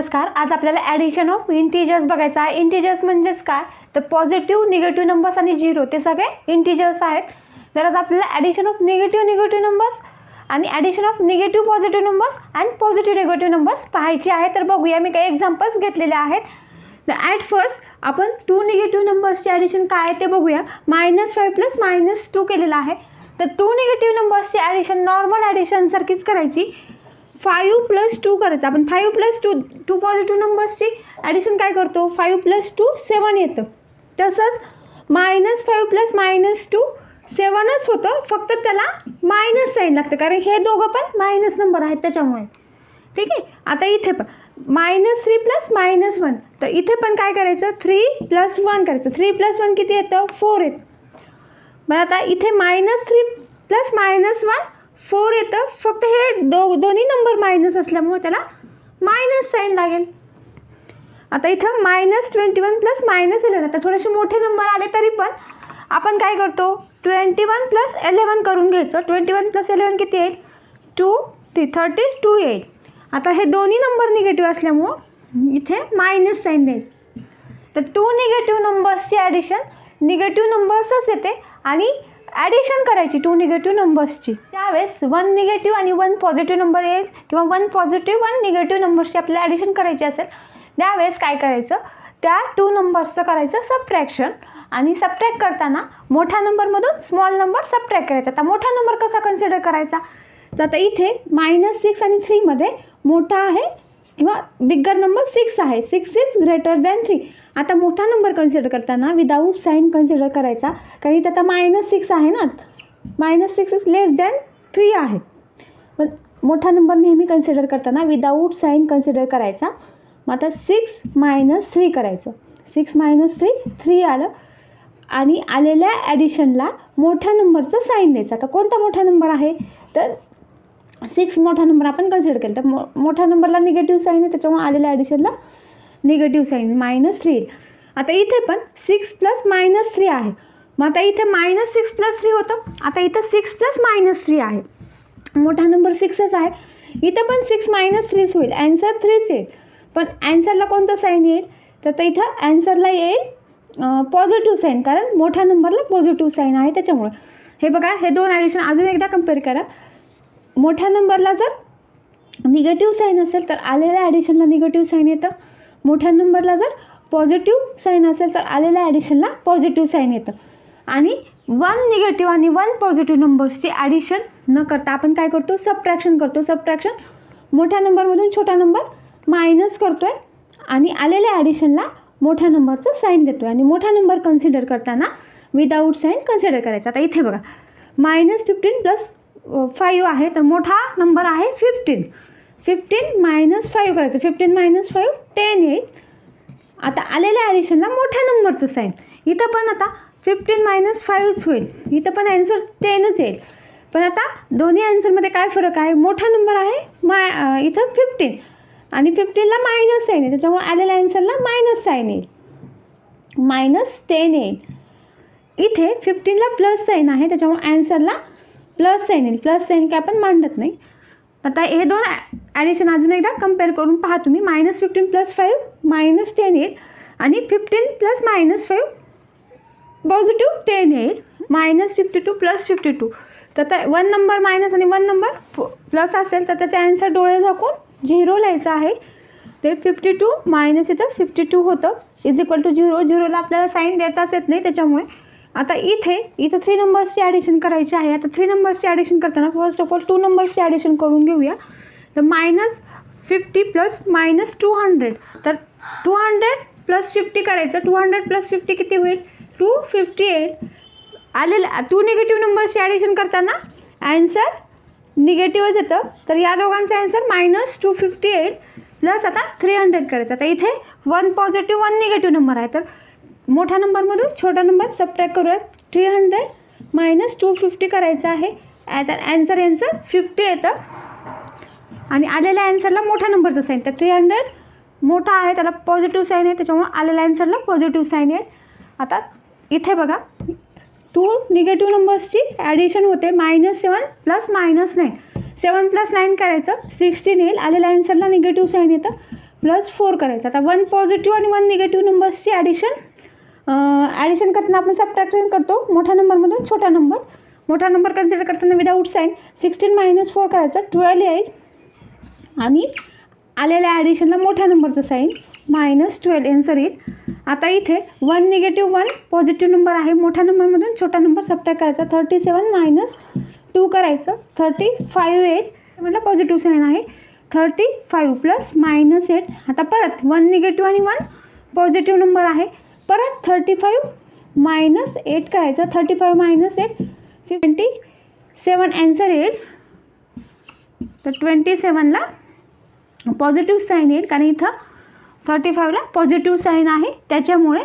नमस्कार आज आपल्याला ॲडिशन ऑफ इंटिजर्स बघायचं आहे. इंटिजर्स म्हणजेच काय? तर पॉझिटिव्ह निगेटिव्ह नंबर्स आणि झिरो ते सगळे इंटिजर्स आहेत. तर आज आपल्याला addition of negative negative numbers आणि addition of negative positive numbers and positive negative numbers पाहायचे आहे तर बघूया मी काही एक्झाम्पल्स घेतलेले आहेत. तर ॲट फर्स्ट आपण टू निगेटिव्ह नंबर्सचे ॲडिशन काय आहे ते बघूया. Minus five plus minus two केलेलं आहे. तर टू निगेटिव्ह नंबर्सचे ॲडिशन नॉर्मल ॲडिशनसारखीच करायची. फायू प्लस टू करायचं. आपण five plus two two positive नंबर्सची addition काय करतो? फायू प्लस टू सेवन येतं. तसंच minus five plus minus two सेवनच होतं. फक्त त्याला मायनस साईन लागतं. कारण हे दोघं पण मायनस नंबर आहेत त्याच्यामुळे. ठीक आहे? आता इथे पण minus three plus minus one तर इथे पण काय करायचं? थ्री प्लस वन करायचं. थ्री प्लस वन किती येतं? फोर येतं. मग आता इथे minus three plus minus one four येतं. फक्त हे दो दोन्ही नंबर मायनस असल्यामुळे त्याला मायनस साईन लागेल. आता इथं minus twenty one plus minus eleven आता थोडेसे मोठे नंबर आले तरी पण आपण काय करतो? ट्वेंटी वन प्लस एलेवन करून घ्यायचं. ट्वेंटी वन प्लस एलेवन किती येईल? टू थ्री थर्टी टू येईल. आता हे दोन्ही नंबर निगेटिव्ह असल्यामुळं इथे मायनस साईन द्यायचं. तर टू निगेटिव्ह नंबर्सची ॲडिशन निगेटिव्ह नंबर्सच येते आणि ॲडिशन करायची टू निगेटिव्ह नंबर्सची त्यावेळेस वन निगेटिव्ह आणि वन पॉझिटिव्ह नंबर येईल किंवा वन पॉझिटिव्ह वन निगेटिव्ह नंबर्सची आपल्याला ॲडिशन करायची असेल त्यावेळेस काय करायचं? त्या टू नंबर्सचं करायचं सबट्रॅक्शन आणि सबट्रॅक्ट करताना मोठ्या नंबरमधून स्मॉल नंबर सबट्रॅक्ट करायचा. आता मोठा नंबर कसा कन्सिडर करायचा? तर आता इथे मायनस सिक्स आणि थ्रीमध्ये मोठा आहे किंवा बिग्गर नंबर सिक्स आहे. Six is greater than three आता मोठा नंबर कन्सिडर करताना विदाऊट साईन कन्सिडर करायचा. कारण इथे आता मायनस सिक्स आहे ना. Minus six is less than three आहे. पण मोठा नंबर नेहमी कन्सिडर करताना विदाऊट साईन कन्सिडर करायचा. मग आता सिक्स मायनस थ्री करायचं. सिक्स मायनस थ्री थ्री आलं. आणि आलेल्या ॲडिशनला मोठ्या नंबरचं साईन द्यायचं. आता कोणता मोठा नंबर आहे? तर सिक्स मोठा नंबर आपण कन्सिडर केला. तर मो मोठ्या नंबरला निगेटिव्ह साईन आहे त्याच्यामुळे आलेल्या ॲडिशनला निगेटिव्ह साईन मायनस थ्री येईल आता इथे पण सिक्स प्लस मायनस थ्री आहे. मग आता इथे मायनस सिक्स प्लस थ्री होतं. आता इथं सिक्स प्लस मायनस थ्री आहे. मोठा नंबर सिक्सच आहे. इथं पण सिक्स मायनस थ्रीच होईल. ॲन्सर थ्रीच येईल पण ॲन्सरला कोणतं साईन येईल? तर तर इथं ॲन्सरला येईल पॉझिटिव्ह साईन कारण मोठ्या नंबरला पॉझिटिव्ह साईन आहे त्याच्यामुळं. हे बघा हे दोन ॲडिशन अजून एकदा कंपेअर करा. मोठ्या नंबरला जर निगेटिव्ह साईन असेल तर आलेल्या ॲडिशनला निगेटिव्ह साईन येतं. मोठ्या नंबरला जर पॉझिटिव्ह साईन असेल तर आलेल्या ॲडिशनला पॉझिटिव्ह साईन येतं. आणि वन निगेटिव्ह आणि वन पॉझिटिव्ह नंबर्सची ॲडिशन न करता आपण काय करतो? सबट्रॅक्शन करतो. सबट्रॅक्शन मोठ्या नंबरमधून छोटा नंबर मायनस करतो आहे आणि आलेल्या ॲडिशनला मोठ्या नंबरचं साईन देतो आहे आणि मोठा नंबर कन्सिडर करताना विदाऊट साईन कन्सिडर करायचा. आता इथे बघा. मायनस फिफ्टीन प्लस फाईव्ह आहे तर मोठा नंबर आहे फिफ्टीन फिफ्टीन मायनस फाईव्ह करायचं. फिफ्टीन मायनस फाईव्ह टेन येईल. आता आलेल्या ॲडिशनला मोठ्या नंबरचं साईन इथं पण आता फिफ्टीन मायनस फाईव्हच होईल. इथं पण ॲन्सर टेनच येईल. पण आता दोन्ही ॲन्सरमध्ये काय फरक आहे? मोठा नंबर आहे माय इथं फिफ्टीन आणि फिफ्टीनला मायनस साईन आहे. त्याच्यामुळे आलेल्या ॲन्सरला मायनस साईन येईल. मायनस टेन येईल. इथे फिफ्टीनला प्लस साईन आहे. त्याच्यामुळे ॲन्सरला प्लस साईन येईल. प्लस साईन काय आपण मांडत नाही. आता हे दोन ॲडिशन अजून एकदा कंपेअर करून पहा तुम्ही. Minus fifteen plus five minus ten येईल. आणि fifteen plus minus five positive ten येईल. Minus fifty two plus fifty two तर आता वन नंबर मायनस आणि वन नंबर प्लस असेल तर त्याचा ॲन्सर डोळे झाकून झिरो लिहायचा आहे. ते फिफ्टी टू मायनस इथं फिफ्टी टू होतं इज इक्वल टू झिरो झिरोला आपल्याला साईन देताच येत नाही त्याच्यामुळे. आता इथे इथं थ्री नंबर्सची ॲडिशन करायची आहे. आता थ्री नंबर्सची ॲडिशन करताना फर्स्ट ऑफ ऑल टू नंबर्सची ॲडिशन करून घेऊया. तर minus fifty plus minus two hundred तर टू हंड्रेड प्लस फिफ्टी करायचं. टू हंड्रेड प्लस फिफ्टी किती होईल? टू फिफ्टी एट आलेलं टू निगेटिव्ह नंबर्सची ॲडिशन करताना ॲन्सर निगेटिव्हच येतं. तर या दोघांचं ॲन्सर मायनस टू फिफ्टी येईल प्लस आता थ्री हंड्रेड करायचं. आता इथे one positive one negative number आहे. तर मोठ्या नंबरमधून छोटा नंबर सबट्रॅक्ट करूयात. Three hundred minus two fifty करायचं आहे. तर ॲन्सर यांचं फिफ्टी येतं. आणि आलेल्या ॲन्सरला मोठ्या नंबरचं साईन तर थ्री हंड्रेड मोठा आहे त्याला पॉझिटिव्ह साईन आहे त्याच्यामुळे आलेल्या ॲन्सरला पॉझिटिव्ह साईन आहे. आता इथे बघा. टू निगेटिव्ह नंबर्सची ॲडिशन होते. Minus seven plus minus nine seven plus nine करायचं. सिक्स्टीन येईल. आलेल्या ॲन्सरला निगेटिव्ह साईन येतं. प्लस फोर करायचं. आता वन पॉझिटिव्ह आणि वन निगेटिव्ह नंबर्सची ॲडिशन ॲडिशन करताना आपण सबट्रॅक्शन करतो. मोठ्या नंबरमधून छोटा नंबर मोठा नंबर कन्सिडर करताना without sign sixteen minus four करायचं ट्वेल्व येईल. आणि आलेल्या ॲडिशनला मोठ्या नंबरचं साईन मायनस ट्वेल्व एन्सर येईल. आता इथे one negative one positive number आहे. मोठ्या नंबरमधून छोटा नंबर सबट्रॅक्ट करायचा. थर्टी सेवन मायनस टू करायचं. थर्टी फाईव्ह एट म्हटलं पॉझिटिव्ह साईन आहे. Thirty five plus minus eight आता परत वन निगेटिव्ह आणि वन पॉझिटिव्ह नंबर आहे. परत थर्टी फाईव्ह मायनस एट करायचं. Thirty five minus eight twenty seven answer येईल. तर ट्वेंटी सेवनला पॉझिटिव्ह साईन येईल. कारण इथं थर्टी फाईव्हला पॉझिटिव्ह साईन आहे. त्याच्यामुळे